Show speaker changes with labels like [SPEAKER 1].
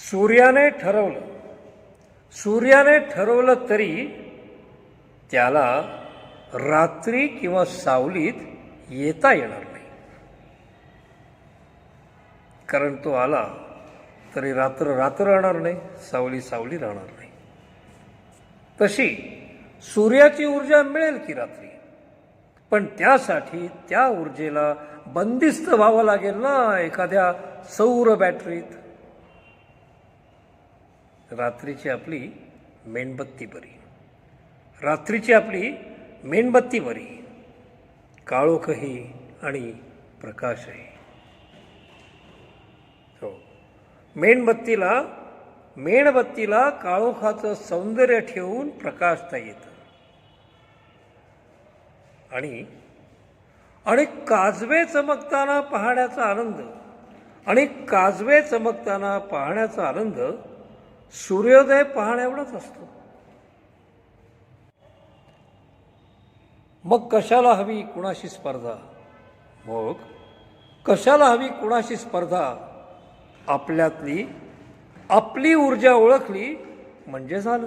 [SPEAKER 1] सूर्याने ठरवलं. सूर्याने ठरवलं तरी त्याला रात्री किंवा सावलीत येता येणार नाही. कारण तो आला तरी रात्र रात्र राहणार नाही सावली सावली राहणार नाही. तशी सूर्याची ऊर्जा मिळेल की रात्री? पण त्यासाठी त्या ऊर्जेला बंदिस्त व्हावं लागेल ना एखाद्या सौर बॅटरीत. रात्रीची आपली मेणबत्ती बरी. रात्रीची आपली मेणबत्ती बरी. काळोखही आणि प्रकाशही. हो. मेणबत्तीला मेणबत्तीला काळोखाचं सौंदर्य ठेवून प्रकाशता येतं. आणि आणि काजवे चमकताना पाहण्याचा आनंद आणि काजवे चमकताना पाहण्याचा आनंद सूर्योदय पाहण्याएवढाच असतो. मग कशाला हवी कुणाशी स्पर्धा? मग कशाला हवी कुणाशी स्पर्धा? आपल्यातली आपली ऊर्जा ओळखली म्हणजे झालं.